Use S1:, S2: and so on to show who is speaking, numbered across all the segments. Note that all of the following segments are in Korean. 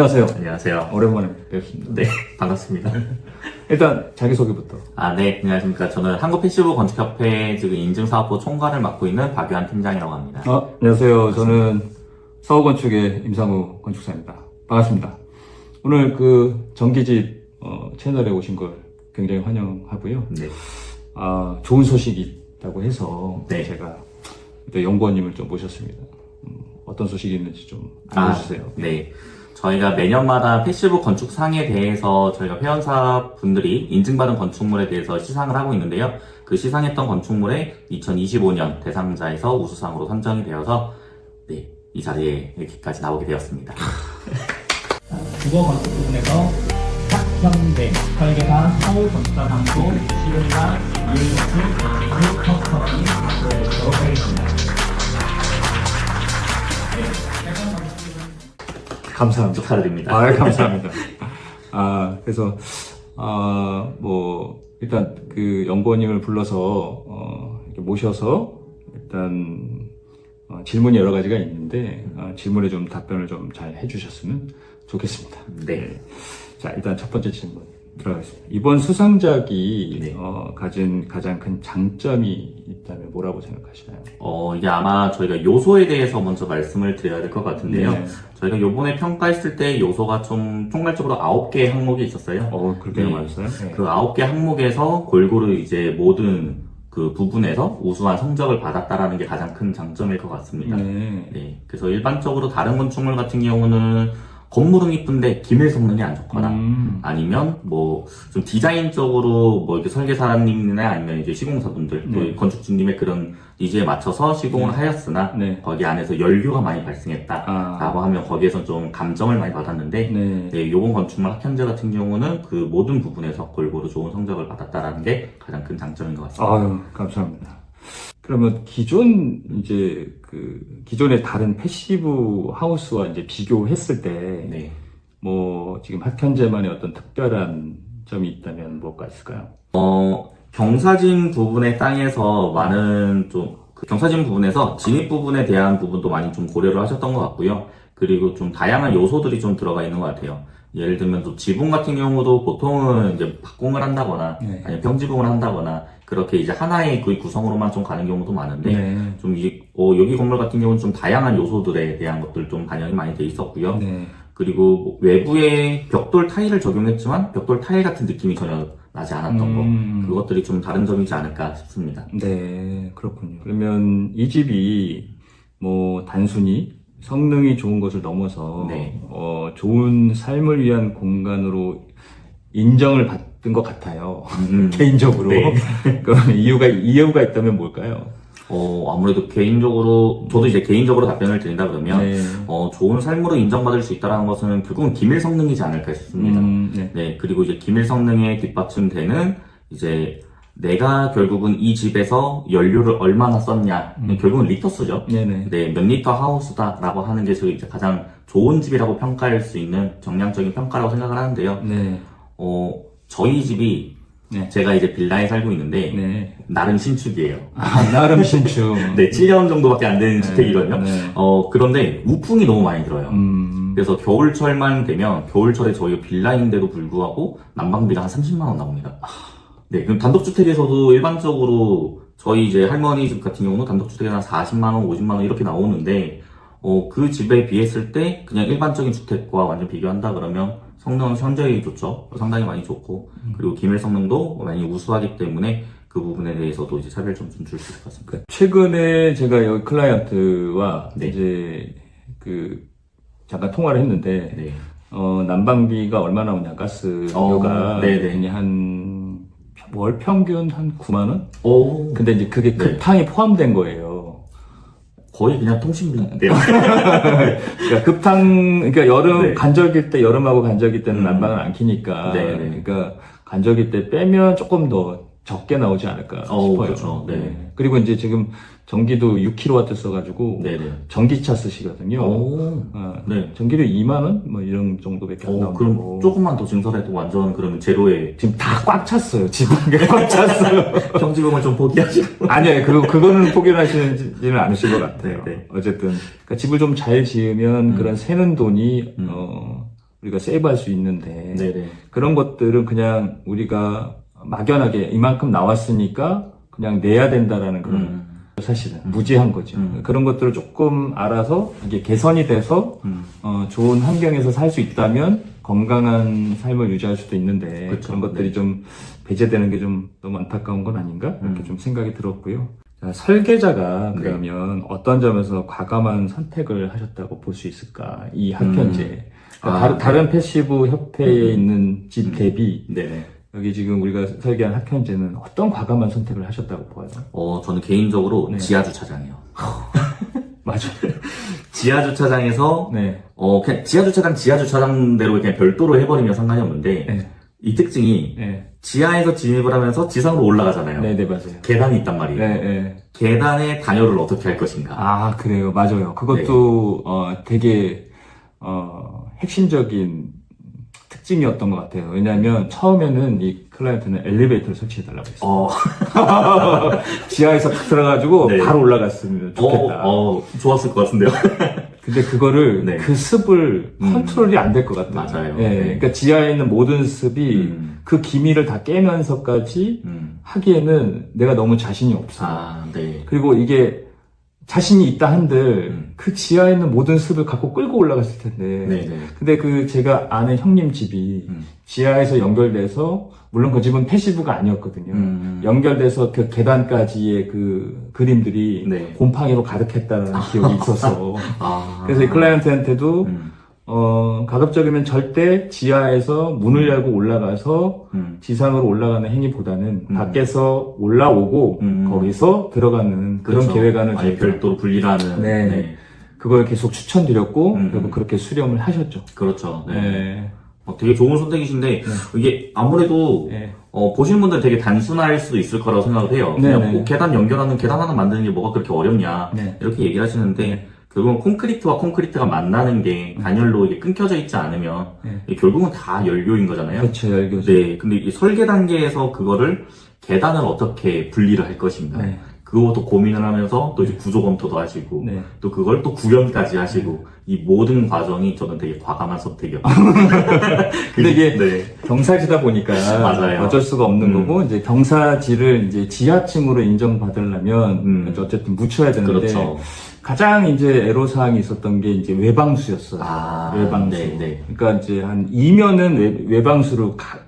S1: 안녕하세요.
S2: 안녕하세요.
S1: 오랜만에 뵙습니다.
S2: 네, 반갑습니다.
S1: 일단 자기소개부터.
S2: 아, 네, 안녕하십니까. 저는 한국 패시브 건축협회 지금 인증사업부 총괄을 맡고 있는 박유한 팀장이라고 합니다.
S1: 아, 안녕하세요. 저는 서울건축의 임상우 건축사입니다. 반갑습니다. 오늘 그 정기집 어, 채널에 오신 걸 굉장히 환영하고요.
S2: 네.
S1: 아, 좋은 소식이 있다고 해서
S2: 네.
S1: 제가 그때 연구원님을 좀 모셨습니다. 음, 어떤 소식이 있는지 좀
S2: 아,
S1: 알려주세요.
S2: 네. 저희가 매년마다 패시브 건축상에 대해서 저희가 회원사 분들이 인증받은 건축물에 대해서 시상을 하고 있는데요. 그 시상했던 건축물에 2025년 대상자에서 우수상으로 선정이 되어서 네, 이 자리에 이렇게까지 나오게 되었습니다.
S3: 주거 건축 부분에서 학현대 설계사 서울 건축사상도 시공사 이은수 유커커이 수여해주도록 하겠습니다.
S1: 감사합니다.
S2: 축하드립니다.
S1: 아, 감사합니다. 아, 그래서, 아, 뭐, 일단 그 연구원님을 불러서, 어, 이렇게 모셔서, 일단, 어, 질문이 여러 가지가 있는데, 어, 질문에 좀 답변을 좀 잘 해주셨으면 좋겠습니다.
S2: 네.
S1: 자, 일단 첫 번째 질문 들어가겠습니다. 이번 수상작이,
S2: 네.
S1: 어, 가진 가장 큰 장점이 있다면 뭐라고 생각하시나요?
S2: 어, 이게 아마 저희가 요소에 대해서 먼저 말씀을 드려야 될 것 같은데요.
S1: 네.
S2: 저희가 요번에 평가했을 때 요소가 좀 총괄적으로 9개 항목이 있었어요.
S1: 어, 그렇게
S2: 네.
S1: 많았어요? 네.
S2: 그 9개 항목에서 골고루 이제 모든 그 부분에서 우수한 성적을 받았다라는 게 가장 큰 장점일 것 같습니다.
S1: 네.
S2: 네. 그래서 일반적으로 다른 건축물 같은 경우는 건물은 이쁜데 기밀 성능이 안 좋거나
S1: 음,
S2: 아니면 뭐 좀 디자인적으로 뭐 이렇게 설계사님이나 아니면 이제 시공사분들 또
S1: 네.
S2: 건축주님의 그런 니즈에 맞춰서 시공을 하였으나
S1: 네.
S2: 거기 안에서 연료가 많이 발생했다
S1: 아.
S2: 라고 하면 거기에서 좀 감정을 많이 받았는데
S1: 네.
S2: 네, 요번 건축물 학현재 같은 경우는 그 모든 부분에서 골고루 좋은 성적을 받았다라는 게 가장 큰 장점인 것 같습니다.
S1: 아유, 감사합니다. 그러면 기존 이제 그 기존의 다른 패시브 하우스와 이제 비교했을 때
S2: 네.
S1: 뭐 지금 학현재만의 어떤 특별한 점이 있다면 뭐가 있을까요?
S2: 어, 경사진 부분의 땅에서 많은 좀, 그 경사진 부분에서 진입 부분에 대한 부분도 많이 좀 고려를 하셨던 것 같고요. 그리고 좀 다양한 요소들이 좀 들어가 있는 것 같아요. 예를 들면 또 지붕 같은 경우도 보통은 이제 박공을 한다거나
S1: 네.
S2: 아니면 평지붕을 한다거나 그렇게 이제 하나의 그 구성으로만 좀 가는 경우도 많은데
S1: 네.
S2: 좀 이, 어, 여기 건물 같은 경우는 좀 다양한 요소들에 대한 것들 좀 반영이 많이 돼 있었고요.
S1: 네.
S2: 그리고 뭐 외부에 벽돌 타일을 적용했지만 벽돌 타일 같은 느낌이 전혀 나지 않았던
S1: 음.
S2: 거 그것들이 좀 다른 점이지 않을까 싶습니다.
S1: 네, 그렇군요. 그러면 이 집이 뭐 단순히 성능이 좋은 것을 넘어서
S2: 네.
S1: 어, 좋은 삶을 위한 공간으로 인정을 받 은것 같아요.
S2: 음,
S1: 개인적으로.
S2: 네.
S1: 그럼 이유가 이유가 있다면 뭘까요?
S2: 어, 아무래도 개인적으로 저도 이제 개인적으로 답변을 드린다 그러면
S1: 네.
S2: 어, 좋은 삶으로 인정받을 수 있다는 것은 결국은 기밀 성능이지 않을까 싶습니다.
S1: 음, 네.
S2: 네, 그리고 이제 기밀 성능에 뒷받침되는 이제 내가 결국은 이 집에서 연료를 얼마나 썼냐, 결국은 리터수죠.
S1: 네네.
S2: 네, 몇 리터 하우스다라고 하는 게 저희 이제 가장 좋은 집이라고 평가할 수 있는 정량적인 평가라고 생각을 하는데요.
S1: 네.
S2: 어, 저희 집이
S1: 네.
S2: 제가 이제 빌라에 살고 있는데
S1: 네.
S2: 나름 신축이에요.
S1: 아, 나름 신축.
S2: 네, 7년 정도밖에 안 되는 주택이거든요.
S1: 네.
S2: 어, 그런데 우풍이 너무 많이 들어요.
S1: 음.
S2: 그래서 겨울철만 되면 겨울철에 저희가 빌라인데도 불구하고 난방비가 한 30만 원 나옵니다. 네, 그럼 단독주택에서도 일반적으로 저희 이제 할머니 집 같은 경우는 단독주택에 한 40만 원, 50만 원 이렇게 나오는데 어, 그 집에 비했을 때 그냥 일반적인 주택과 완전 비교한다 그러면 성능은 현저히 좋죠. 상당히 많이 좋고 그리고 기밀 성능도 많이 우수하기 때문에 그 부분에 대해서도 이제 차별점 좀 줄 수 있을 것 같습니다.
S1: 최근에 제가 여기 클라이언트와
S2: 네.
S1: 이제 그 잠깐 통화를 했는데
S2: 네.
S1: 어, 난방비가 얼마 나오냐, 가스료가.
S2: 어, 네네.
S1: 한, 월 평균 한 9만 원?
S2: 오,
S1: 근데 이제 그게
S2: 네.
S1: 급탕이 포함된 거예요.
S2: 거의 그냥 통신비인데요.
S1: 그러니까 급탕, 그러니까 여름,
S2: 네.
S1: 간절기일 때, 여름하고 간절기 때는
S2: 음.
S1: 난방을 안 키니까.
S2: 네 네.
S1: 그러니까 간절기 때 빼면 조금 더 적게 나오지 않을까
S2: 어,
S1: 싶어요.
S2: 그렇죠. 네.
S1: 그리고 이제 지금 전기도 6kW 써가지고.
S2: 네네.
S1: 전기차 쓰시거든요.
S2: 오,
S1: 어,
S2: 네.
S1: 전기료 2만 원? 뭐 이런 정도밖에 안
S2: 어,
S1: 나온다고.
S2: 그럼 조금만 더 증설해도 완전 그러면 제로에
S1: 지금 다 꽉 찼어요. 지붕에 꽉 찼어요.
S2: 평지금을 좀 포기하시고.
S1: 아니에요. 그, 그거는 포기하시지는 않으실 것 같아요.
S2: 네, 네.
S1: 어쨌든. 그러니까 집을 좀 잘 지으면
S2: 음.
S1: 그런 새는 돈이,
S2: 음.
S1: 어, 우리가 세이브할 수 있는데
S2: 네네.
S1: 그런 것들은 그냥 우리가 막연하게 이만큼 나왔으니까 그냥 내야 된다라는 그런
S2: 음.
S1: 사실은 무지한 거죠.
S2: 음.
S1: 그런 것들을 조금 알아서 이게 개선이 돼서
S2: 음.
S1: 어, 좋은 환경에서 살 수 있다면 건강한 삶을 유지할 수도 있는데
S2: 그렇죠.
S1: 그런 것들이 좀 배제되는 게 좀 너무 안타까운 건 아닌가 이렇게
S2: 음.
S1: 좀 생각이 들었고요. 자, 설계자가
S2: 네.
S1: 그러면 어떤 점에서 과감한 선택을 하셨다고 볼 수 있을까? 이 합편제
S2: 아,
S1: 다른,
S2: 네.
S1: 패시브 협회에 있는 집
S2: 음.
S1: 대비
S2: 네네.
S1: 여기 지금 우리가 설계한 합편제는 어떤 과감한 선택을 하셨다고 보아요?
S2: 어, 저는 개인적으로
S1: 네.
S2: 지하 주차장이요.
S1: 맞아요.
S2: 지하 주차장에서
S1: 네.
S2: 어 그냥 지하 주차장 지하 주차장대로 그냥 별도로 해버리면 상관이 없는데
S1: 네.
S2: 이 특징이
S1: 네.
S2: 지하에서 진입을 하면서 지상으로 올라가잖아요.
S1: 네, 네, 맞아요.
S2: 계단이 있단 말이에요.
S1: 네, 네.
S2: 계단의 단열을 어떻게 할 것인가.
S1: 아, 그래요. 맞아요. 그것도, 어, 되게, 어, 핵심적인 특징이었던 것 같아요. 왜냐하면 처음에는 이 클라이언트는 엘리베이터를 설치해달라고 했어요.
S2: 어,
S1: 지하에서 탁 들어가지고
S2: 네.
S1: 바로 올라갔으면 좋겠다.
S2: 어, 어, 좋았을 것 같은데요.
S1: 근데 그거를,
S2: 네.
S1: 그 습을
S2: 음.
S1: 컨트롤이 안 될 것 같아요.
S2: 맞아요.
S1: 예,
S2: 네.
S1: 그러니까 지하에 있는 모든 습이
S2: 음.
S1: 그 기미를 다 깨면서까지
S2: 음.
S1: 하기에는 내가 너무 자신이 없어.
S2: 아, 네.
S1: 그리고 이게 자신이 있다 한들
S2: 음.
S1: 그 지하에 있는 모든 습을 갖고 끌고 올라갔을 텐데.
S2: 네네.
S1: 근데 그 제가 아는 형님 집이
S2: 음.
S1: 지하에서 연결돼서 물론 그 집은 패시브가 아니었거든요.
S2: 음.
S1: 연결돼서 그 계단까지의 그 그림들이
S2: 네.
S1: 곰팡이로 가득했다는 기억이 있어서
S2: 아.
S1: 그래서 이 클라이언트한테도
S2: 음.
S1: 어 가급적이면 절대 지하에서 문을 열고 올라가서
S2: 음.
S1: 지상으로 올라가는 행위보다는
S2: 음.
S1: 밖에서 올라오고
S2: 음.
S1: 거기서 들어가는 그런
S2: 그렇죠.
S1: 계획안을
S2: 아예
S1: 저희가
S2: 별도로 분리하는.
S1: 네. 그걸 계속 추천드렸고
S2: 음.
S1: 결국 그렇게 수렴을 하셨죠.
S2: 그렇죠. 네.
S1: 네.
S2: 어, 되게 좋은 선택이신데 이게 아무래도
S1: 네.
S2: 어, 보시는 분들 되게 단순할 수도 있을 거라고 생각을 해요.
S1: 네,
S2: 그냥
S1: 네.
S2: 뭐 계단 연결하는 계단 하나 만드는 게 뭐가 그렇게 어렵냐
S1: 네.
S2: 이렇게 얘기를 하시는데
S1: 네.
S2: 결국은 콘크리트와 콘크리트가 만나는 게 단열로 이게 끊겨져 있지 않으면
S1: 네.
S2: 이게 결국은 다 열교인 거잖아요.
S1: 그렇죠. 열교죠.
S2: 네, 근데 이 설계 단계에서 그거를 계단을 어떻게 분리를 할 것인가.
S1: 네.
S2: 그것도 고민을 하면서 또 이제 구조 검토도 하시고
S1: 네.
S2: 또 그걸 또 구현까지 하시고 이 모든 과정이 저는 되게 과감한 선택이었어요.
S1: 근데 이게
S2: 네.
S1: 경사지다 보니까
S2: 맞아요.
S1: 어쩔 수가 없는
S2: 음.
S1: 거고 이제 경사지를 이제 지하층으로 인정받으려면
S2: 음.
S1: 어쨌든 묻혀야 되는데
S2: 그렇죠.
S1: 가장 이제 애로사항이 있었던 게 이제 외방수였어요.
S2: 아,
S1: 외방수.
S2: 네, 네.
S1: 그러니까 이제 한 2면은 외, 외방수로 가-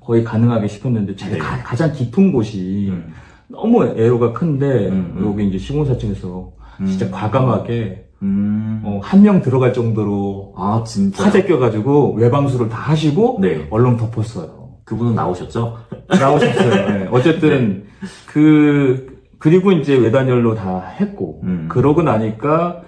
S1: 거의 가능하게 싶었는데 제가
S2: 네.
S1: 가, 장 깊은 곳이
S2: 음.
S1: 너무 애로가 큰데
S2: 음, 음.
S1: 여기 이제 시공사층에서 진짜
S2: 음.
S1: 과감하게
S2: 음.
S1: 어, 한 명 들어갈 정도로
S2: 아, 진짜.
S1: 화재 껴가지고 외방수를 다 하시고
S2: 네.
S1: 얼른 덮었어요.
S2: 그분은 나오셨죠?
S1: 나오셨어요. 네. 어쨌든 그 그리고 이제 외단열로 다 했고
S2: 음.
S1: 그러고 나니까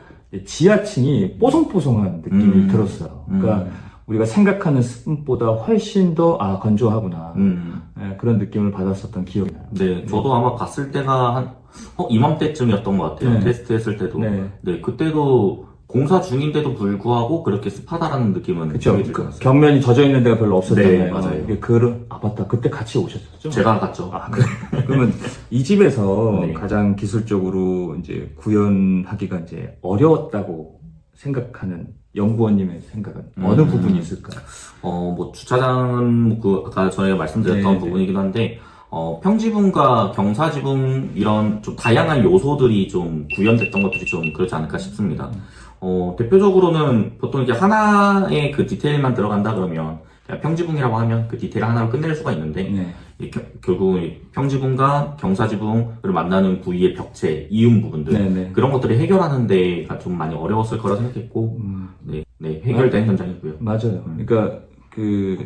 S1: 지하층이 뽀송뽀송한 느낌이
S2: 음.
S1: 들었어요. 그러니까
S2: 음.
S1: 우리가 생각하는 습보다 훨씬 더 아 건조하구나
S2: 음.
S1: 네, 그런 느낌을 받았었던 기억이 나요.
S2: 네, 저도 아마 갔을 때가 한, 어, 이맘때쯤이었던 것 같아요.
S1: 네.
S2: 테스트 했을 때도.
S1: 네.
S2: 네. 그때도 공사 중인데도 불구하고 그렇게 습하다라는 느낌은
S1: 그렇죠.
S2: 들지
S1: 그
S2: 않았어요.
S1: 경면이 젖어 있는 데가 별로 없었잖아요.
S2: 네, 맞아요.
S1: 이게 그, 아 맞다. 그때 같이 오셨었죠?
S2: 제가 갔죠.
S1: 아, 그래. 그러면 이 집에서
S2: 네.
S1: 가장 기술적으로 이제 구현하기가 이제 어려웠다고 생각하는 연구원님의 생각은 어느
S2: 음.
S1: 부분이 있을까요?
S2: 어, 뭐, 주차장은 그, 아까 저희가 말씀드렸던
S1: 네,
S2: 부분이긴 한데, 어, 평지붕과 경사지붕 이런 좀 다양한 요소들이 좀 구현됐던 것들이 좀 그렇지 않을까 싶습니다. 어, 대표적으로는 보통 이제 하나의 그 디테일만 들어간다 그러면, 평지붕이라고 하면 그 디테일 하나로 끝낼 수가 있는데,
S1: 네.
S2: 이 겨- 결국은 이 평지붕과 경사지붕을 만나는 부위의 벽체, 이음 부분들,
S1: 네 네.
S2: 그런 것들을 해결하는 데가 좀 많이 어려웠을 거라 생각했고,
S1: 음,
S2: 네, 네, 해결된 현장이고요.
S1: 맞아요.
S2: 음.
S1: 그러니까 그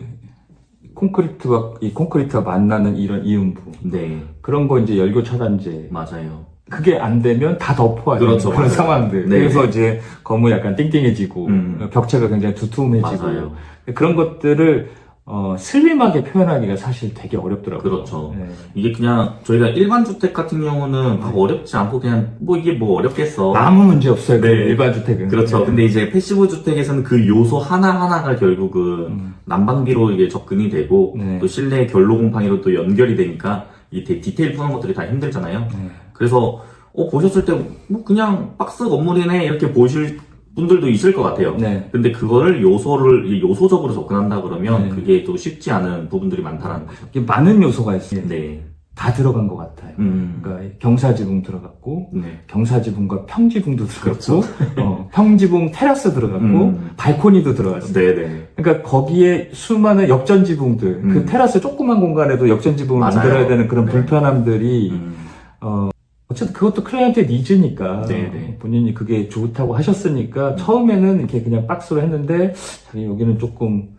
S1: 콘크리트와 이 콘크리트가 만나는 이런 이음부
S2: 네,
S1: 그런 거 이제 열교 차단제
S2: 맞아요.
S1: 그게 안 되면 다 덮어야 되는
S2: 그렇죠,
S1: 그런
S2: 맞아요.
S1: 상황들.
S2: 네.
S1: 그래서 이제 건물이 약간 띵띵해지고
S2: 음.
S1: 벽체가 굉장히 두툼해지고
S2: 맞아요.
S1: 그런 것들을 어, 슬림하게 표현하기가 사실 되게 어렵더라고요.
S2: 그렇죠.
S1: 네.
S2: 이게 그냥 저희가 일반 주택 같은 경우는 막 어렵지 않고 그냥 뭐 이게 뭐 어렵겠어.
S1: 아무 문제 없어요. 그
S2: 네.
S1: 일반 주택은.
S2: 그렇죠.
S1: 네.
S2: 근데 이제 패시브 주택에서는 그 요소 하나하나가 결국은
S1: 음.
S2: 난방비로 이게 접근이 되고
S1: 네.
S2: 또 실내 결로 곰팡이로 또 연결이 되니까 이 디테일 푸는 것들이 다 힘들잖아요.
S1: 네.
S2: 그래서 어 보셨을 때 뭐 그냥 박스 건물이네 이렇게 보실 분들도 있을 것 같아요.
S1: 네.
S2: 근데 그거를 요소를 이 요소적으로 접근한다 그러면
S1: 네.
S2: 그게 또 쉽지 않은 부분들이 많다라는 거죠.
S1: 이게 많은 요소가 있어요.
S2: 네.
S1: 다 들어간 것 같아요.
S2: 음.
S1: 그러니까 경사지붕 들어갔고
S2: 네.
S1: 경사지붕과 평지붕도 들어갔고 어, 평지붕 테라스 들어갔고
S2: 그렇죠. 음.
S1: 발코니도 들어갔어요.
S2: 네네.
S1: 그러니까 거기에 수많은 역전지붕들 그
S2: 음.
S1: 테라스 조그만 공간에도 역전지붕을
S2: 맞아요.
S1: 만들어야 되는 그런
S2: 네.
S1: 불편함들이
S2: 음.
S1: 어 쨌든 그것도 클라이언트의 니즈니까
S2: 네네.
S1: 본인이 그게 좋다고 하셨으니까
S2: 음.
S1: 처음에는 이렇게 그냥 박스로 했는데 자기 여기는 조금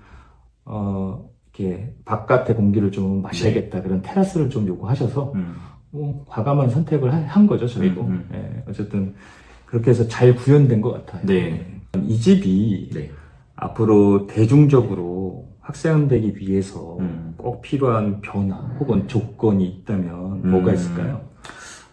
S1: 어 이렇게 바깥의 공기를 좀 마셔야겠다 그런 테라스를 좀 요구하셔서
S2: 음.
S1: 뭐 과감한 선택을 하- 한 거죠 저희도
S2: 음, 음.
S1: 예, 어쨌든 그렇게 해서 잘 구현된 것 같아요
S2: 네.
S1: 이 집이
S2: 네.
S1: 앞으로 대중적으로 확산되기 위해서
S2: 음.
S1: 꼭 필요한 변화 혹은 조건이 있다면
S2: 음.
S1: 뭐가 있을까요?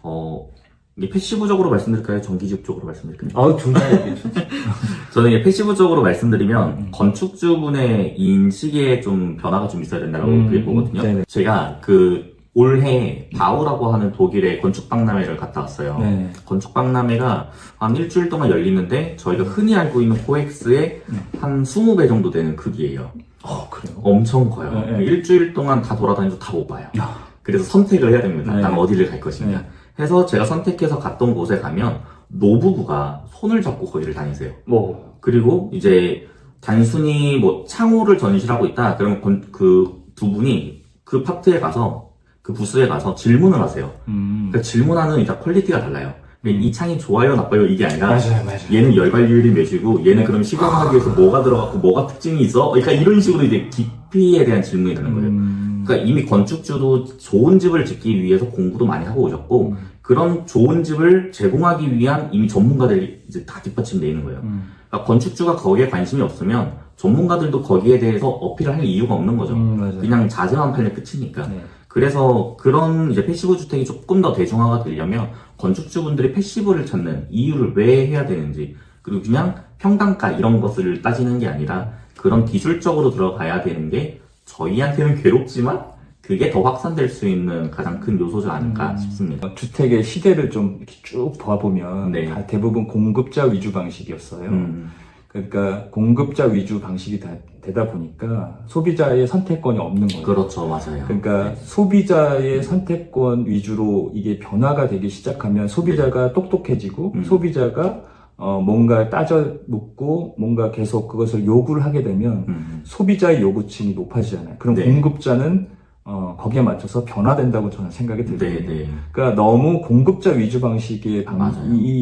S2: 어, 이게 패시브적으로 말씀드릴까요? 정기적으로 말씀드릴까요?
S1: 아, 둘다.
S2: 저는 이게 패시브적으로 말씀드리면
S1: 음.
S2: 건축주분의 인식에 좀 변화가 좀 있어야 된다고
S1: 음,
S2: 그게 보거든요.
S1: 네네.
S2: 제가 그 올해 바우라고 하는 독일의 건축 박람회를 갔다 왔어요.
S1: 네.
S2: 건축 박람회가 한 일주일 동안 열리는데 저희가 흔히 알고 있는 코엑스의
S1: 음.
S2: 한 20배 정도 되는 크기예요.
S1: 어, 그래요?
S2: 엄청 커요.
S1: 네, 네.
S2: 일주일 동안 다 돌아다녀도 다못 봐요.
S1: 야.
S2: 그래서 선택을 해야 됩니다.
S1: 네.
S2: 난 어디를 갈 것이냐.
S1: 네.
S2: 해서 제가 선택해서 갔던 곳에 가면 노부부가 손을 잡고 거기를 다니세요.
S1: 뭐,
S2: 그리고 이제 단순히 뭐 창호를 전시하고 있다. 그러면 그 두 분이 그 파트에 가서 그 부스에 가서 질문을 하세요.
S1: 음.
S2: 그러니까 질문하는 이제 퀄리티가 달라요. 이 창이 좋아요, 나빠요 이게 아니라
S1: 맞아요, 맞아요.
S2: 얘는 열 관리율이 몇이고 얘는 그럼 시공하기 위해서 뭐가 들어갔고 뭐가 특징이 있어? 그러니까 이런 식으로 이제 깊이에 대한 질문이 되는 거예요.
S1: 음.
S2: 그러니까 이미 건축주도 좋은 집을 짓기 위해서 공부도 많이 하고 오셨고
S1: 음.
S2: 그런 좋은 집을 제공하기 위한 이미 전문가들이 이제 다 뒷받침돼 있는 거예요.
S1: 음.
S2: 그러니까 건축주가 거기에 관심이 없으면 전문가들도 거기에 대해서 어필을 할 이유가 없는 거죠.
S1: 음.
S2: 그냥 자재만 팔면 끝이니까.
S1: 네.
S2: 그래서 그런 이제 패시브 주택이 조금 더 대중화가 되려면 건축주분들이 패시브를 찾는 이유를 왜 해야 되는지 그리고 그냥 평당가 이런 것을 따지는 게 아니라 그런 기술적으로 들어가야 되는 게 저희한테는 괴롭지만 그게 더 확산될 수 있는 가장 큰 요소지 않을까
S1: 음.
S2: 싶습니다.
S1: 어, 주택의 시대를 좀 이렇게 쭉 봐보면
S2: 네.
S1: 다 대부분 공급자 위주 방식이었어요.
S2: 음,
S1: 그러니까 공급자 위주 방식이 다 되다 보니까 소비자의 선택권이 없는 거예요.
S2: 그렇죠, 맞아요.
S1: 그러니까 소비자의 선택권 위주로 이게 변화가 되기 시작하면 소비자가 똑똑해지고
S2: 음.
S1: 소비자가 어, 뭔가 따져 묻고 뭔가 계속 그것을 요구를 하게 되면
S2: 음,
S1: 소비자의 요구층이 높아지잖아요. 그럼
S2: 네.
S1: 공급자는 어, 거기에 맞춰서 변화된다고 저는 생각이
S2: 네,
S1: 들거든요.
S2: 네.
S1: 그러니까 너무 공급자 위주 방식의 방. 이, 이,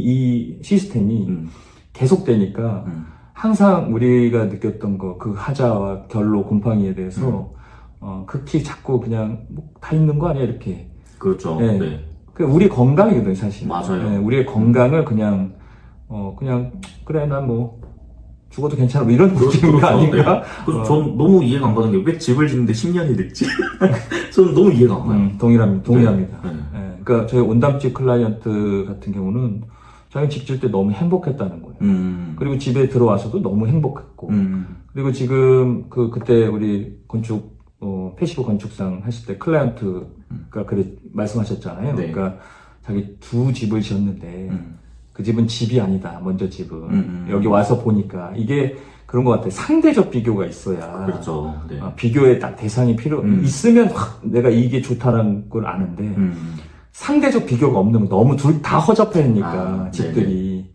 S1: 이 시스템이
S2: 음,
S1: 계속되니까
S2: 음,
S1: 항상 우리가 느꼈던 거 그 하자와 결로 곰팡이에 대해서
S2: 음.
S1: 어, 극히 자꾸 그냥 뭐 다 있는 거 아니야 이렇게
S2: 그렇죠.
S1: 네.
S2: 네.
S1: 그 우리 건강이거든 사실
S2: 맞아요.
S1: 네, 우리의 건강을 그냥 어 그냥 그래 난 뭐 죽어도 괜찮아 뭐 이런
S2: 그렇죠,
S1: 느낌이
S2: 그렇죠.
S1: 아닌가
S2: 그래서
S1: 어.
S2: 전 너무 이해가 안 가는 게 왜 집을 짓는데 10년이 늦지? 저는 너무 이해가 안 가요.
S1: 음, 동일합니다 동일합니다
S2: 네.
S1: 예, 그러니까 저희 온담집 클라이언트 같은 경우는 자기 집 질 때 너무 행복했다는 거예요
S2: 음.
S1: 그리고 집에 들어와서도 너무 행복했고
S2: 음.
S1: 그리고 지금 그 그때 우리 건축 어, 패시브 건축상 하실 때 클라이언트가 그래 말씀하셨잖아요.
S2: 네.
S1: 그러니까 자기 두 집을 지었는데
S2: 음.
S1: 그 집은 집이 아니다. 먼저 집은
S2: 음.
S1: 여기 와서 보니까 이게 그런 것 같아 요. 상대적 비교가 있어야
S2: 그렇죠. 네.
S1: 아, 비교의 딱 대상이 필요
S2: 음.
S1: 있으면 확 내가 이게 좋다라는 걸 아는데
S2: 음.
S1: 상대적 비교가 없는 거 너무 둘 다 허접해니까
S2: 아,
S1: 집들이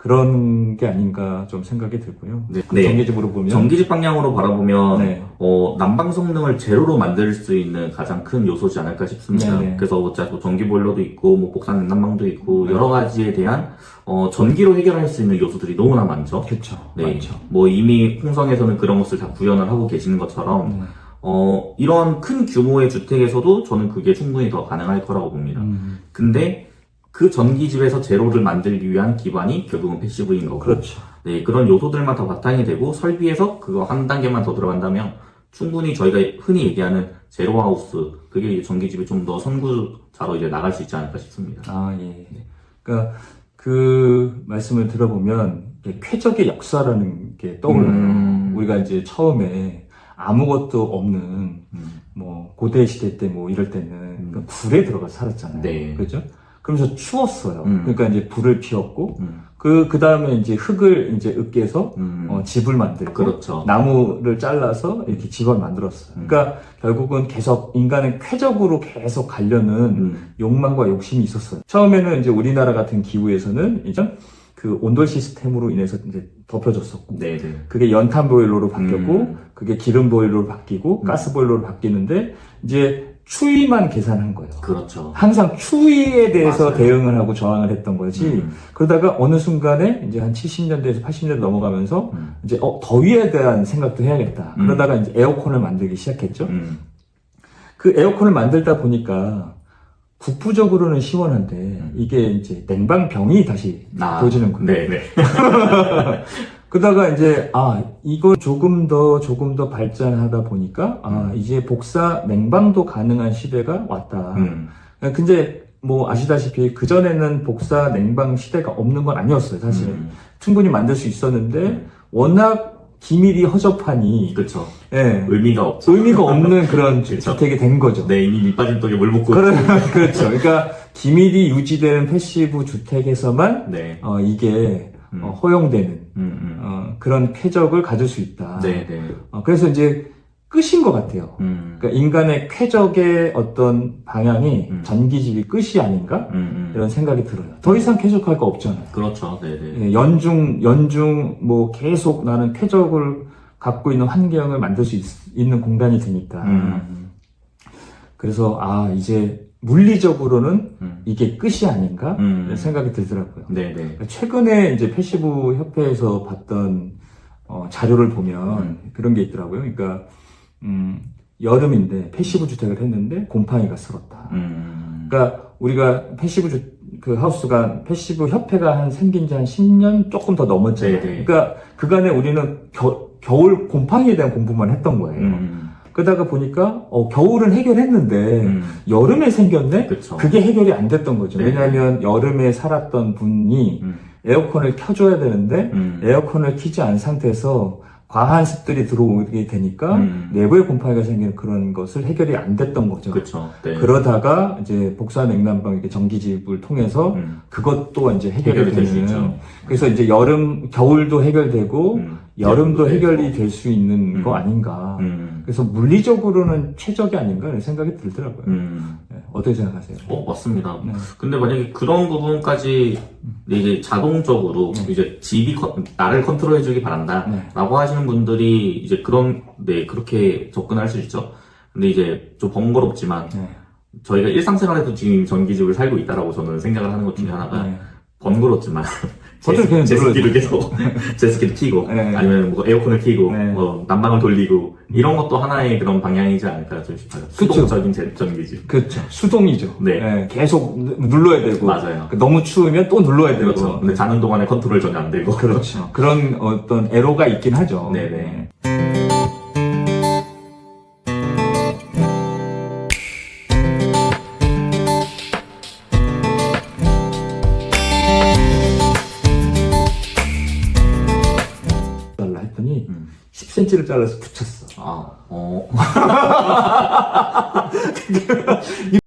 S1: 그런 게 아닌가 좀 생각이 들고요.
S2: 네.
S1: 그
S2: 네.
S1: 전기집으로 보면
S2: 전기집 방향으로 바라보면
S1: 네.
S2: 어, 난방 성능을 제로로 만들 수 있는 가장 큰 요소지 않을까 싶습니다.
S1: 네네.
S2: 그래서 어차피 뭐 전기 보일러도 있고 뭐 복산 난방도 있고
S1: 네.
S2: 여러 가지에 대한 어, 전기로 해결할 수 있는 요소들이 너무나 많죠.
S1: 그렇죠.
S2: 네.
S1: 많죠.
S2: 뭐 이미 홍성에서는 그런 것을 다 구현을 하고 계시는 것처럼
S1: 음.
S2: 어, 이런 큰 규모의 주택에서도 저는 그게 충분히 더 가능할 거라고 봅니다.
S1: 음.
S2: 근데 그 전기집에서 제로를 만들기 위한 기반이 결국은 패시브인 거고
S1: 그렇죠.
S2: 네, 그런 요소들만 더 바탕이 되고 설비에서 그거 한 단계만 더 들어간다면 충분히 저희가 흔히 얘기하는 제로하우스 그게 이제 전기집이 좀 더 선구자로 이제 나갈 수 있지 않을까 싶습니다.
S1: 아, 예. 그러니까 그 말씀을 들어보면 쾌적의 역사라는 게 떠올라요.
S2: 음.
S1: 우리가 이제 처음에 아무것도 없는
S2: 음.
S1: 뭐 고대 시대 때 뭐 이럴 때는 그 굴에 들어가 서 살았잖아요.
S2: 네.
S1: 그죠? 그러면서 추웠어요.
S2: 음.
S1: 그러니까 이제 불을 피웠고
S2: 음.
S1: 그, 그 다음에 이제 흙을 이제 으깨서
S2: 음.
S1: 어, 집을 만들고
S2: 그렇죠.
S1: 나무를 잘라서 이렇게 집을 만들었어요.
S2: 음.
S1: 그러니까 결국은 계속 인간은 쾌적으로 계속 가려는
S2: 음.
S1: 욕망과 욕심이 있었어요. 처음에는 이제 우리나라 같은 기후에서는 이제 그 온돌 시스템으로 인해서 이제 덮여졌었고
S2: 네네.
S1: 그게 연탄 보일러로 바뀌었고
S2: 음.
S1: 그게 기름 보일러로 바뀌고
S2: 음.
S1: 가스 보일러로 바뀌는데 이제 추위만 계산한 거예요.
S2: 그렇죠.
S1: 항상 추위에 대해서
S2: 맞아요.
S1: 대응을 하고 저항을 했던 거지.
S2: 음.
S1: 그러다가 어느 순간에 이제 한 70년대에서 80년대 넘어가면서
S2: 음.
S1: 이제 어 더위에 대한 생각도 해야겠다.
S2: 음.
S1: 그러다가 이제 에어컨을 만들기 시작했죠.
S2: 음.
S1: 그 에어컨을 만들다 보니까 국부적으로는 시원한데 이게 이제 냉방병이 다시
S2: 음. 아,
S1: 도지는 거예요.
S2: 네 네.
S1: 그러다가 이제 아 이거 조금 더 조금 더 발전하다 보니까 아 이제 복사 냉방도 가능한 시대가 왔다.
S2: 음.
S1: 근데 뭐 아시다시피 그 전에는 복사 냉방 시대가 없는 건 아니었어요. 사실
S2: 음.
S1: 충분히 만들 수 있었는데 워낙 기밀이 허접하니
S2: 그쵸.
S1: 예,
S2: 의미가 없죠.
S1: 의미가 없는 그런
S2: 그렇죠.
S1: 주택이 된 거죠.
S2: 네, 이미 밑 빠진 떡에 물 붓고.
S1: 그렇죠. 그러니까 기밀이 유지되는 패시브 주택에서만
S2: 네.
S1: 어, 이게
S2: 음.
S1: 어, 허용되는
S2: 음, 음.
S1: 어, 그런 쾌적을 가질 수 있다.
S2: 네 네.
S1: 어, 그래서 이제 끝인 것 같아요.
S2: 음.
S1: 그러니까 인간의 쾌적의 어떤 방향이
S2: 음.
S1: 전기집이 끝이 아닌가
S2: 음, 음.
S1: 이런 생각이 들어요. 더 이상 쾌적할 거 없잖아요.
S2: 그렇죠. 네네.
S1: 예, 연중 연중 뭐 계속 나는 쾌적을 갖고 있는 환경을 만들 수 있, 는 공간이 되니까.
S2: 음.
S1: 그래서 아 이제 물리적으로는
S2: 음.
S1: 이게 끝이 아닌가
S2: 음.
S1: 생각이 들더라고요.
S2: 네네.
S1: 최근에 이제 패시브 협회에서 봤던 어, 자료를 보면
S2: 음.
S1: 그런 게 있더라고요. 그러니까 음, 여름인데 패시브 주택을 했는데 곰팡이가 쓸었다.
S2: 음.
S1: 그러니까 우리가 패시브 주, 그 하우스가 패시브 협회가 한 생긴 지 한 10년 조금 더 넘었잖아요.
S2: 네네.
S1: 그러니까 그간에 우리는 겨, 겨울 곰팡이에 대한 공부만 했던 거예요.
S2: 음.
S1: 그러다가 보니까 어, 겨울은 해결했는데
S2: 음.
S1: 여름에 생겼네.
S2: 그쵸.
S1: 그게 해결이 안 됐던 거죠.
S2: 네.
S1: 왜냐하면 여름에 살았던 분이
S2: 음.
S1: 에어컨을 켜줘야 되는데
S2: 음.
S1: 에어컨을 키지 않은 상태에서 과한 습들이 들어오게 되니까
S2: 음.
S1: 내부에 곰팡이가 생기는 그런 것을 해결이 안 됐던 거죠.
S2: 네.
S1: 그러다가 이제 복사 냉난방 이렇게 전기집을 통해서
S2: 음.
S1: 그것도 이제 해결이,
S2: 해결이
S1: 되는. 그래서 이제 여름 겨울도 해결되고
S2: 음.
S1: 여름도
S2: 네.
S1: 해결이 될 수 있는
S2: 음.
S1: 거 아닌가.
S2: 음.
S1: 그래서 물리적으로는 최적이 아닌가 이런 생각이 들더라고요.
S2: 음.
S1: 네, 어떻게 생각하세요?
S2: 어, 맞습니다.
S1: 네.
S2: 근데 만약에 그런 부분까지 이제 자동적으로
S1: 네.
S2: 이제 집이 컨- 나를 컨트롤해주기 바란다.
S1: 네.
S2: 라고 하시는 분들이 이제 그런, 네, 그렇게 접근할 수 있죠. 근데 이제 좀 번거롭지만
S1: 네.
S2: 저희가 일상생활에도 지금 전기집을 살고 있다라고 저는 생각을 하는 것 중에 하나가
S1: 네.
S2: 번거롭지만
S1: 버튼 그냥
S2: 제습기를 계속 제습기를 켜고
S1: 네.
S2: 아니면 뭐 에어컨을 켜고
S1: 네.
S2: 뭐 난방을 돌리고 이런 것도 하나의 그런 방향이지 않을까 좀 싶어요.
S1: 그쵸.
S2: 수동적인 제- 전기집.
S1: 그렇죠. 수동이죠.
S2: 네.
S1: 계속 누- 눌러야 되고.
S2: 맞아요.
S1: 너무 추우면 또 눌러야 되고.
S2: 그렇죠. 근데 자는 동안에 컨트롤 전혀 안 되고.
S1: 그렇죠. 그런 어떤 애로가 있긴 하죠.
S2: 네네.
S1: 잘라서 붙였어.
S2: 아, 어.